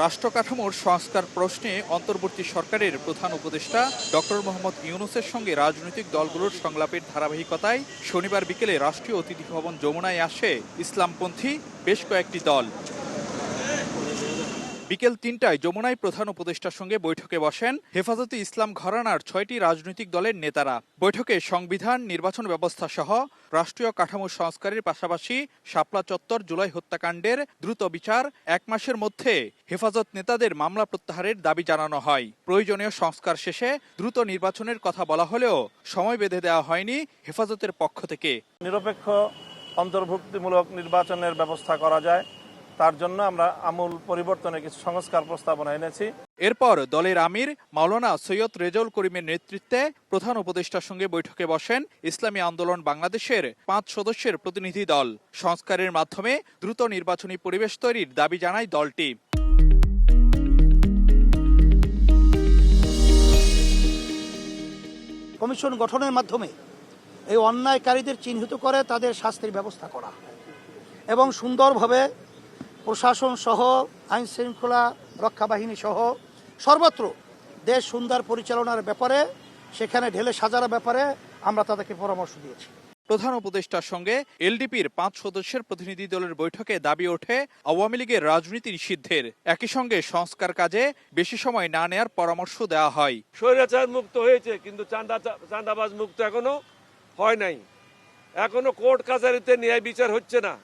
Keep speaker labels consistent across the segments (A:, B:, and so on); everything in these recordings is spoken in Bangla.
A: রাষ্ট্র কাঠামোর সংস্কার প্রশ্নে অন্তর্বর্তী সরকারের প্রধান উপদেষ্টা ডক্টর মোহাম্মদ ইউনুসের সঙ্গে রাজনৈতিক দলগুলোর সংলাপের ধারাবাহিকতায় শনিবার বিকেলে রাষ্ট্রীয় অতিথি ভবন যমুনায় আসে ইসলামপন্থী বেশ কয়েকটি দল। বিকেল তিনটায় যমুনায় প্রধান উপদেষ্টার সঙ্গে বৈঠকে বসেন হেফাজতে ইসলাম ঘরানার ছয়টি রাজনৈতিক দলের নেতারা। বৈঠকে সংবিধান, নির্বাচন ব্যবস্থা সহ রাষ্ট্রীয় কাঠামো সংস্কারের পাশাপাশি শাপলা চত্বর, জুলাই হত্যাকাণ্ডের দ্রুত বিচার এক মাসের মধ্যে হেফাজত নেতাদের মামলা প্রত্যাহারের দাবি জানানো হয়। প্রয়োজনীয় সংস্কার শেষে দ্রুত নির্বাচনের কথা বলা হলেও সময় বেঁধে দেওয়া হয়নি হেফাজতের পক্ষ থেকে।
B: নিরপেক্ষ, অন্তর্ভুক্তিমূলক নির্বাচনের ব্যবস্থা করা যায়। তার জন্য আমরা আমূল পরিবর্তনের কিছু সংস্কার প্রস্তাবনা এনেছি।
A: এরপর দলের আমির মাওলানা সৈয়দ রেজাউল করিমের নেতৃত্বে প্রধান উপদেষ্টার সঙ্গে বৈঠকে বসেন ইসলামী আন্দোলন বাংলাদেশের পাঁচ সদস্যের প্রতিনিধি দল। সংস্কারের মাধ্যমে দ্রুত নির্বাচনী পরিবেশ তৈরির দাবি জানায় দলটি।
C: কমিশন গঠনের মাধ্যমে এই অন্যায়কারীদের চিহ্নিত করে তাদের শাস্তির ব্যবস্থা করা এবং সুন্দরভাবে প্রশাসন সহ আইন শৃঙ্খলা রক্ষা বাহিনী সহ সর্বত্র দেশ সুন্দর পরিচালনার ব্যাপারে সেখানে ঢেলে সাজার ব্যাপারে আমরা তাদেরকে পরামর্শ দিয়েছি।
A: প্রধান উপদেষ্টার সঙ্গে এলডিপির পাঁচ সদস্যের প্রতিনিধি দলের বৈঠকে দাবি ওঠে আওয়ামী লীগের রাজনীতি নিষিদ্ধের। একই সঙ্গে সংস্কার কাজে বেশি সময় না নেয়ার পরামর্শ দেওয়া হয়।
D: স্বৈরাচার মুক্ত হয়েছে কিন্তু চাঁদা চাঁদাবাজ মুক্ত এখনও হয় নাই। এখনও কোর্ট কাছারিতে ন্যায় বিচার হচ্ছে না।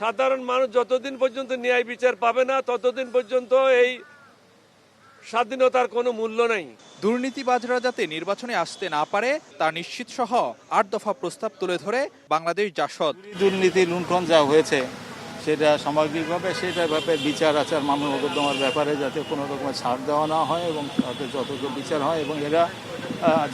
D: সাধারণ মানুষ যতদিন পর্যন্ত ন্যায় বিচার পাবে না ততদিন পর্যন্ত এই স্বাধীনতার কোনো মূল্য নাই।
A: দুর্নীতিবাজরা যাতে নির্বাচনে আসতে না পারে তা নিশ্চিত সহ আট দফা প্রস্তাব তুলে ধরে বাংলাদেশ জাসদ।
E: দুর্নীতি লুণ্ঠন যা হয়েছে সেটা সামগ্রিকভাবে সেটা ব্যাপারে বিচার আচার মামলা মোকদ্দমার ব্যাপারে যাতে কোনো রকমের ছাড় দেওয়া না হয় এবং তাতে যতটুকু বিচার হয় এবং এরা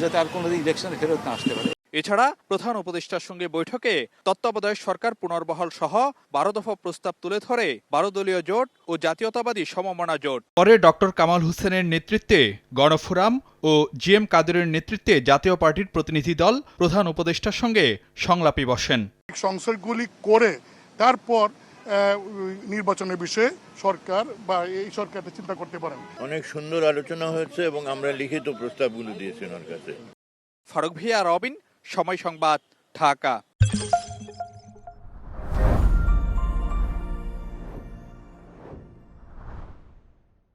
E: যাতে আর কোনো ইলেকশনে ফেরত না আসতে পারে।
A: এছাড়া প্রধান উপদেষ্টার সঙ্গে বৈঠকে তত্ত্বাবধায়ক সরকার পুনর্বহাল সহ বারো দফা প্রস্তাব তুলে ধরে বারো দলীয় জোট ও জাতীয়তাবাদী সমমনা জোট। পরে ডক্টর কামাল হোসেনের নেতৃত্বে গণফোরাম ও জি এম কাদেরের নেতৃত্বে জাতীয় পার্টির প্রতিনিধি দল প্রধান উপদেষ্টার সঙ্গে সংলাপে বসেন।
F: সংসদগুলি করে তারপর নির্বাচনের বিষয়ে সরকার বা এই সরকারটা চিন্তা করতে পারেন।
G: অনেক সুন্দর আলোচনা হয়েছে এবং আমরা লিখিত প্রস্তাবগুলো দিয়েছি ওনার কাছে।
A: ফারুক ভিয়া রবিন সময় সংবাদ ঢাকা।